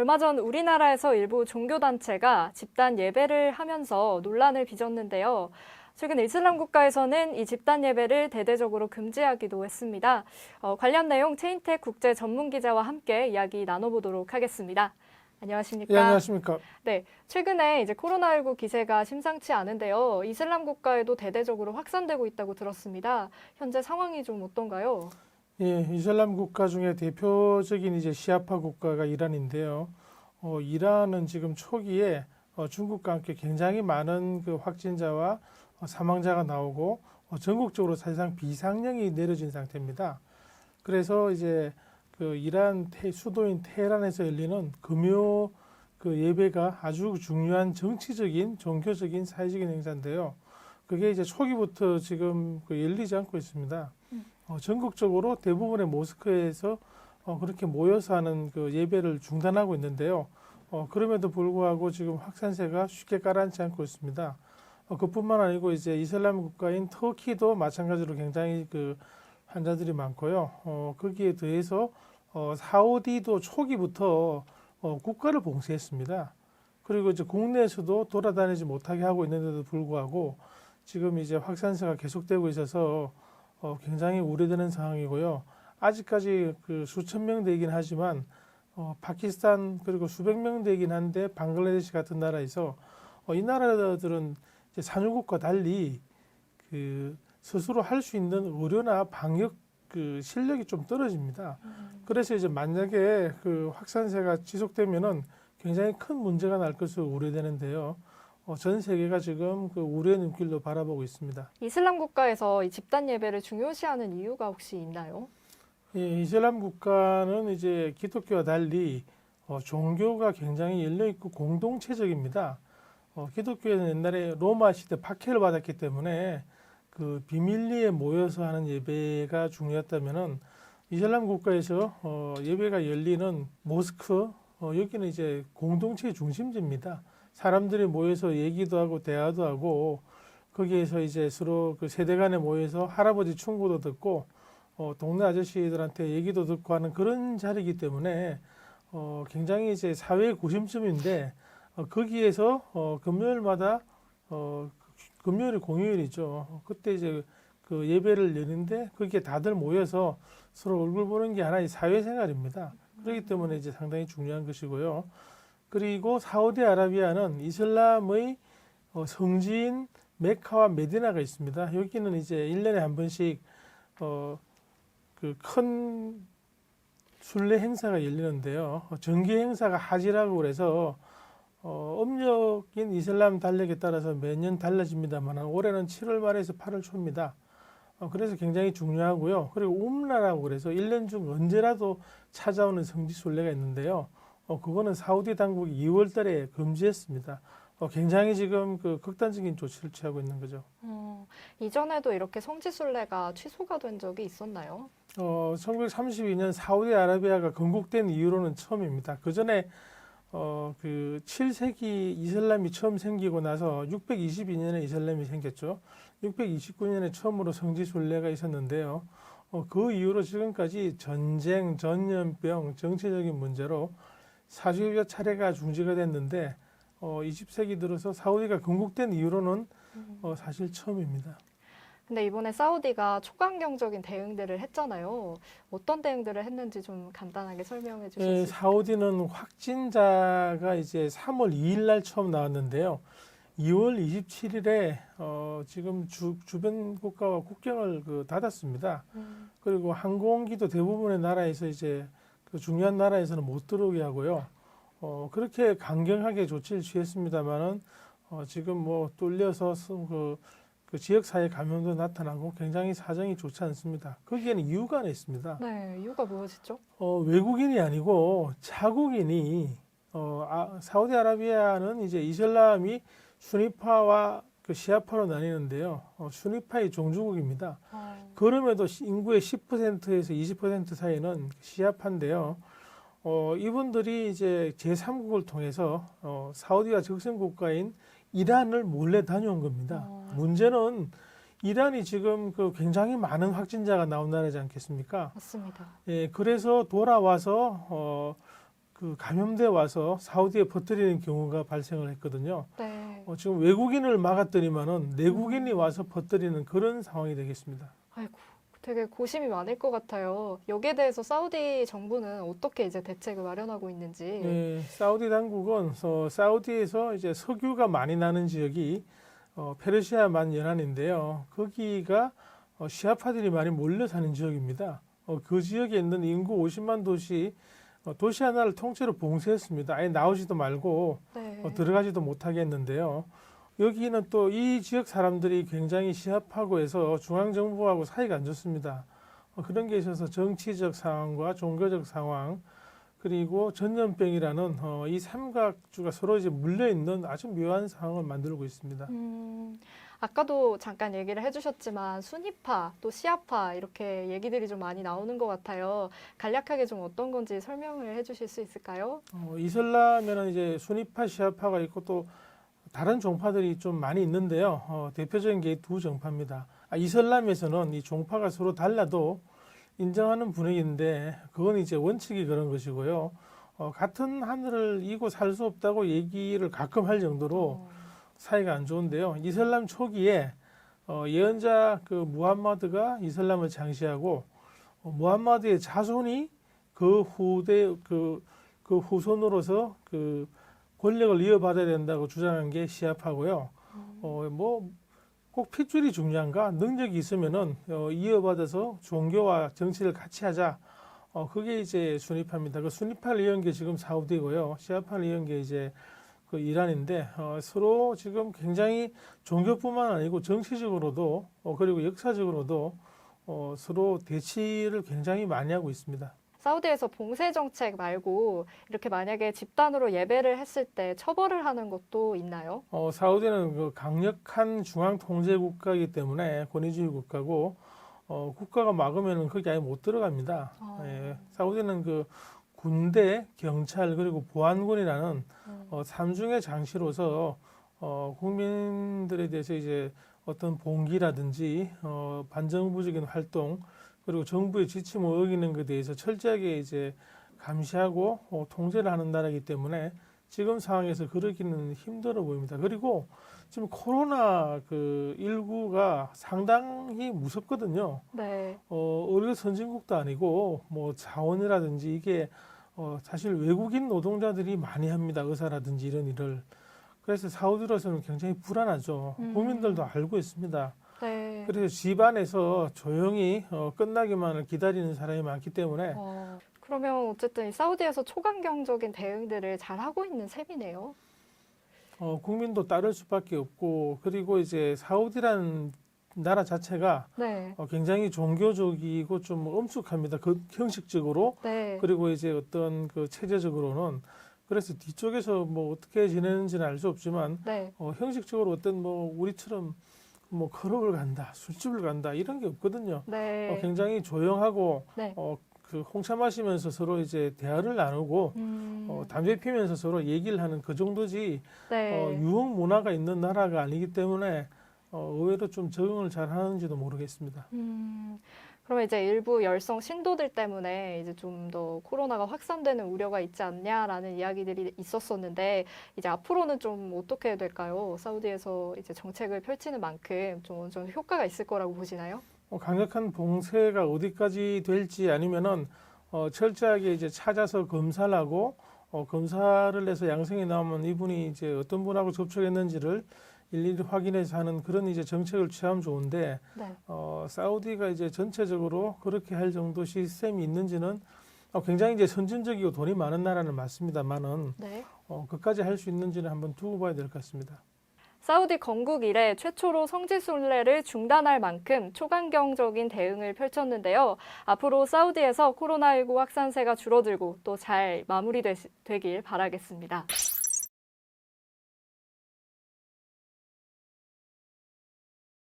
얼마 전 우리나라에서 일부 종교단체가 집단 예배를 하면서 논란을 빚었는데요. 최근 이슬람 국가에서는 이 집단 예배를 대대적으로 금지하기도 했습니다. 어, 관련 내용 체인텍 국제 전문 기자와 함께 이야기 나눠보도록 하겠습니다. 안녕하십니까? 예, 안녕하십니까. 네, 최근에 이제 코로나19 기세가 심상치 않은데요. 이슬람 국가에도 대대적으로 확산되고 있다고 들었습니다. 현재 상황이 좀 어떤가요? 예, 이슬람 국가 중에 대표적인 이제 시아파 국가가 이란인데요. 어, 이란은 지금 초기에 어, 중국과 함께 굉장히 많은 그 확진자와 어, 사망자가 나오고 어, 전국적으로 사실상 비상령이 내려진 상태입니다. 그래서 이제 그 이란 테, 수도인 테헤란에서 열리는 금요 그 예배가 아주 중요한 정치적인, 종교적인, 사회적인 행사인데요. 그게 이제 초기부터 지금 그 열리지 않고 있습니다. 어, 전국적으로 대부분의 모스크에서 어, 그렇게 모여서 하는 그 예배를 중단하고 있는데요. 어, 그럼에도 불구하고 지금 확산세가 쉽게 가라앉지 않고 있습니다. 어, 그뿐만 아니고 이제 이슬람 국가인 터키도 마찬가지로 굉장히 그 환자들이 많고요. 어, 거기에 더해서 어, 사우디도 초기부터 어, 국가를 봉쇄했습니다. 그리고 이제 국내에서도 돌아다니지 못하게 하고 있는데도 불구하고 지금 이제 확산세가 계속되고 있어서 어, 굉장히 우려되는 상황이고요. 아직까지 그 수천 명 되긴 하지만 어, 파키스탄 그리고 수백 명 되긴 한데 방글라데시 같은 나라에서 어, 이 나라들은 이제 산유국과 달리 그 스스로 할 수 있는 의료나 방역 그 실력이 좀 떨어집니다. 그래서 이제 만약에 그 확산세가 지속되면은 굉장히 큰 문제가 날 것으로 우려되는데요. 어, 전 세계가 지금 그 우려의 눈길로 바라보고 있습니다. 이슬람 국가에서 이 집단 예배를 중요시하는 이유가 혹시 있나요? 예, 이슬람 국가는 이제 기독교와 달리 어, 종교가 굉장히 열려 있고 공동체적입니다. 어, 기독교에는 옛날에 로마 시대 박해를 받았기 때문에 그 비밀리에 모여서 하는 예배가 중요했다면은 이슬람 국가에서 어, 예배가 열리는 모스크 어, 여기는 이제 공동체의 중심지입니다. 사람들이 모여서 얘기도 하고 대화도 하고 거기에서 이제 서로 그 세대 간에 모여서 할아버지 충고도 듣고 어, 동네 아저씨들한테 얘기도 듣고 하는 그런 자리이기 때문에 어, 굉장히 이제 사회의 구심점인데 어, 거기에서 어, 금요일마다 어, 금요일이 공휴일이죠. 그때 이제 그 예배를 여는데 거기에 다들 모여서 서로 얼굴 보는 게 하나의 사회생활입니다. 그렇기 때문에 이제 상당히 중요한 것이고요. 그리고 사우디아라비아는 이슬람의 어, 성지인 메카와 메디나가 있습니다. 여기는 이제 일년에 한 번씩 어, 그 큰 순례 행사가 열리는데요. 어, 정기 행사가 하지라고 그래서 어, 음력인 이슬람 달력에 따라서 매년 달라집니다만 올해는 7월 말에서 8월 초입니다. 어, 그래서 굉장히 중요하고요. 그리고 um라라고 그래서 1년 중 언제라도 찾아오는 성지 순례가 있는데요. 어, 그거는 사우디 당국이 2월 달에 금지했습니다. 어, 굉장히 지금 그 극단적인 조치를 취하고 있는 거죠. 어, 이전에도 이렇게 성지순례가 취소가 된 적이 있었나요? 어, 1932년 사우디아라비아가 건국된 이후로는 처음입니다. 그 전에 어, 그 7세기 이슬람이 처음 생기고 나서 622년에 이슬람이 생겼죠. 629년에 처음으로 성지 순례가 있었는데요. 어, 그 이후로 지금까지 전쟁, 전염병, 정치적인 문제로 40여 차례가 중지가 됐는데 어, 20세기 들어서 사우디가 건국된 이후로는 어, 사실 처음입니다. 근데 이번에 사우디가 초강경적인 대응들을 했잖아요. 어떤 대응들을 했는지 좀 간단하게 설명해 주실 예, 수 있을까요? 사우디는 확진자가 이제 3월 2일 날 처음 나왔는데요. 2월 27일에 어, 지금 주, 주변 국가와 국경을 그 닫았습니다. 음, 그리고 항공기도 대부분의 나라에서 이제 그 중요한 나라에서는 못 들어오게 하고요. 어, 그렇게 강경하게 조치를 취했습니다만은 어, 지금 뭐 뚫려서 스- 그, 그 지역 사회 감염도 나타나고 굉장히 사정이 좋지 않습니다. 거기에는 이유가 하나 있습니다. 네, 이유가 무엇이죠? 어, 외국인이 아니고 자국인이 어, 아, 사우디아라비아는 이제 이슬람이 수니파와 그 시아파로 나뉘는데요. 어, 수니파의 종주국입니다. 어, 그럼에도 시- 인구의 10%에서 20% 사이는 시아파인데요. 어, 이분들이 이제 제3국을 통해서 어, 사우디와 적성 국가인 이란을 몰래 다녀온 겁니다. 어. 문제는 이란이 지금 그 굉장히 많은 확진자가 나온 나라지 않겠습니까? 맞습니다. 예, 그래서 돌아와서 어, 그 감염돼 와서 사우디에 퍼뜨리는 경우가 발생을 했거든요. 네. 어, 지금 외국인을 막았더니만은 내국인이 와서 퍼뜨리는 그런 상황이 되겠습니다. 아이고, 되게 고심이 많을 것 같아요. 여기에 대해서 사우디 정부는 어떻게 이제 대책을 마련하고 있는지. 네, 사우디 당국은 어, 사우디에서 이제 석유가 많이 나는 지역이 어, 페르시아만 연안인데요. 거기가 어, 시아파들이 많이 몰려 사는 지역입니다. 어, 그 지역에 있는 인구 50만 도시 어, 도시 하나를 통째로 봉쇄했습니다. 아예 나오지도 말고 네. 어, 들어가지도 못하게 했는데요. 여기는 또 이 지역 사람들이 굉장히 시합하고 해서 중앙정부하고 사이가 안 좋습니다. 어, 그런 게 있어서 정치적 상황과 종교적 상황 그리고 전염병이라는 어, 이 삼각주가 서로 이제 물려 있는 아주 묘한 상황을 만들고 있습니다. 음, 아까도 잠깐 얘기를 해주셨지만 순위파 또 시아파 이렇게 얘기들이 좀 많이 나오는 것 같아요. 간략하게 좀 어떤 건지 설명을 해주실 수 있을까요? 어, 이슬람에는 이제 순위파, 시아파가 있고 또 다른 종파들이 좀 많이 있는데요. 어, 대표적인 게 두 종파입니다. 아, 이슬람에서는 이 종파가 서로 달라도 인정하는 분위기인데 그건 이제 원칙이 그런 것이고요. 어, 같은 하늘을 이고 살 수 없다고 얘기를 가끔 할 정도로 어, 사이가 안 좋은데요. 이슬람 초기에 어, 예언자 그 무함마드가 이슬람을 장시하고 어, 무함마드의 자손이 그 후대 그, 그 후손으로서 그 권력을 이어받아야 된다고 주장한 게 시아파고요. 어, 뭐 꼭 핏줄이 중요한가? 능력이 있으면은 어, 이어받아서 종교와 정치를 같이 하자. 어, 그게 이제 순위파입니다. 그 순위파를 이은 게 지금 사우디고요. 시아파를 이은 게 이제 그 이란인데 어, 서로 지금 굉장히 종교뿐만 아니고 정치적으로도 어, 그리고 역사적으로도 어, 서로 대치를 굉장히 많이 하고 있습니다. 사우디에서 봉쇄 정책 말고 이렇게 만약에 집단으로 예배를 했을 때 처벌을 하는 것도 있나요? 어, 사우디는 그 강력한 중앙 통제 국가이기 때문에 권위주의 국가고 어, 국가가 막으면은 거기 아예 못 들어갑니다. 어. 예, 사우디는 그 군대, 경찰 그리고 보안군이라는 음. 어, 삼중의 장치로서 어, 국민들에 대해서 이제 어떤 봉기라든지 어, 반정부적인 활동 그리고 정부의 지침을 어기는 것에 대해서 철저하게 이제 감시하고 어, 통제를 하는 나라이기 때문에 지금 상황에서 그러기는 힘들어 보입니다. 그리고 지금 코로나 그 19가 상당히 무섭거든요. 네. 어, 의료 선진국도 아니고 뭐 자원이라든지 이게 어, 사실 외국인 노동자들이 많이 합니다. 의사라든지 이런 일을. 그래서 사우디로서는 굉장히 불안하죠. 음. 국민들도 알고 있습니다. 네. 그래서 집안에서 조용히 어, 끝나기만을 기다리는 사람이 많기 때문에 어, 그러면 어쨌든 이 사우디에서 초강경적인 대응들을 잘 하고 있는 셈이네요. 어, 국민도 따를 수밖에 없고 그리고 이제 사우디라는 나라 자체가 네. 어, 굉장히 종교적이고 좀 엄숙합니다. 그 형식적으로 네. 그리고 이제 어떤 그 체제적으로는 그래서 뒤쪽에서 뭐 어떻게 지내는지는 알 수 없지만 네. 어, 형식적으로 어떤 뭐 우리처럼 뭐 클럽을 간다, 술집을 간다 이런 게 없거든요. 네. 어, 굉장히 조용하고 네. 어, 그 홍차 마시면서 서로 이제 대화를 나누고 음, 어, 담배 피면서 서로 얘기를 하는 그 정도지 네. 어, 유흥 문화가 있는 나라가 아니기 때문에 어, 의외로 좀 적응을 잘 하는지도 모르겠습니다. 음, 그러면 이제 일부 열성 신도들 때문에 이제 좀 더 코로나가 확산되는 우려가 있지 않냐라는 이야기들이 있었었는데 이제 앞으로는 좀 어떻게 될까요? 사우디에서 이제 정책을 펼치는 만큼 좀 어느 정도 효과가 있을 거라고 보시나요? 어, 강력한 봉쇄가 어디까지 될지 아니면은 어, 철저하게 이제 찾아서 검사를 하고 어, 검사를 해서 양성이 나오면 이분이 이제 어떤 분하고 접촉했는지를 일일이 확인해서 하는 그런 이제 정책을 취하면 좋은데 네. 어, 사우디가 이제 전체적으로 그렇게 할 정도 시스템이 있는지는 어, 굉장히 이제 선진적이고 돈이 많은 나라는 맞습니다만은 네. 어, 그까지 할 수 있는지는 한번 두고 봐야 될 것 같습니다. 사우디 건국 이래 최초로 성지순례를 중단할 만큼 초강경적인 대응을 펼쳤는데요. 앞으로 사우디에서 코로나19 확산세가 줄어들고 또 잘 마무리되길 바라겠습니다.